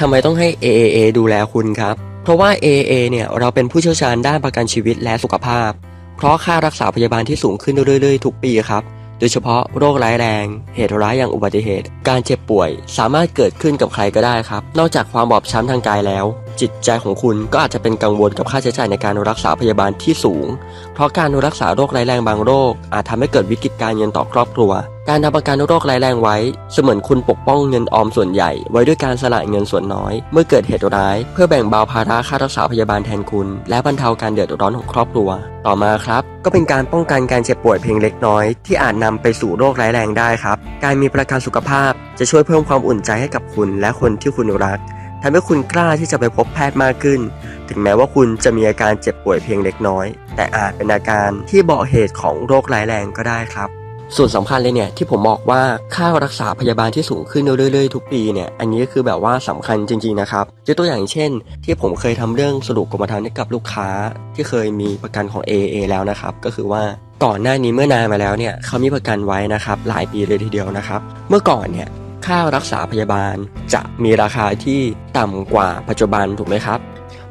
ทำไมต้องให้ AAA ดูแลคุณครับ เพราะว่า AAA เนี่ยเราเป็นผู้เชี่ยวชาญด้านประกันชีวิตและสุขภาพ เพราะค่ารักษาพยาบาลที่สูงขึ้นเรื่อยๆ ทุกปีครับ โดยเฉพาะโรคร้ายแรง เหตุร้ายอย่างอุบัติเหตุ การเจ็บป่วย สามารถเกิดขึ้นกับใครก็ได้ครับ นอกจากความบอบช้ำทางกายแล้ว จิตใจของคุณก็อาจจะเป็นกังวลกับค่าใช้จ่ายในการรักษาพยาบาลที่สูง เพราะการรักษาโรคร้ายแรงบางโรค อาจทำให้เกิดวิกฤตการเงินต่อครอบครัว การทำประกันโรคร้ายแรงไว้ เสมือนคุณปกป้องเงินออมส่วนใหญ่ ไว้ด้วยการสละเงินส่วนน้อย เมื่อเกิดเหตุร้าย เพื่อแบ่งเบาภาระค่ารักษาพยาบาลแทนคุณ และบรรเทาการเดือดร้อนของครอบครัว ต่อมาครับ ก็เป็นการป้องกันการเจ็บป่วยเพียงเล็กน้อย ที่อาจนำไปสู่โรคร้ายแรงได้ครับ การมีประกันสุขภาพ จะช่วยเพิ่มความอุ่นใจให้กับคุณและคนที่คุณรัก ทำให้คุณกล้าที่จะไปพบแพทย์มากขึ้น ถึงแม้ว่าคุณจะมีอาการเจ็บป่วยเพียงเล็กน้อย แต่อาจเป็นอาการที่บอกเหตุของโรคร้ายแรงก็ได้ครับส่วนสำคัญเลยเนี่ยที่ผมบอกว่าค่ารักษาพยาบาลที่สูงขึ้นเรื่อยๆทุกปีเนี่ยอันนี้ก็คือแบบว่าสำคัญจริงๆนะครับยกตัวอย่างเช่น ที่ผมเคยทำเรื่องสรุปกรมธรรม์ให้กับลูกค้าที่เคยมีประกันของ AA แล้วนะครับก็คือว่าก่อนหน้านี้เมื่อนานมาแล้วเนี่ยเขามีประกันไว้นะครับหลายปีเลยทีเดียวนะครับ เมื่อก่อนเนี่ย ค่ารักษาพยาบาล จะมีราคาที่ต่ำกว่าปัจจุบันถูกไหมครับ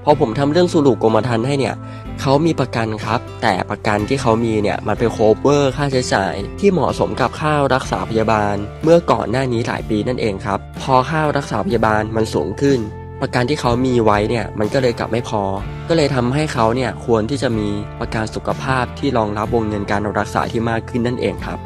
พอผมทำเรื่องสรุปกรมธรรม์ให้เนี่ยเขามีประกันครับ แต่ประกันที่เขามีเนี่ยมันเป็นโคเวอร์ค่าใช้จ่าย ที่เหมาะสมกับค่ารักษาพยาบาล เมื่อก่อนหน้านี้หลายปีนั่นเองครับ พอค่ารักษาพยาบาลมันสูงขึ้น ประกันที่เขามีไว้เนี่ยมันก็เลยกลับไม่พอ ก็เลยทำให้เขาเนี่ยควรที่จะมีประกันสุขภาพที่รองรับวงเงินการรักษาที่มากขึ้นนั่นเองครับ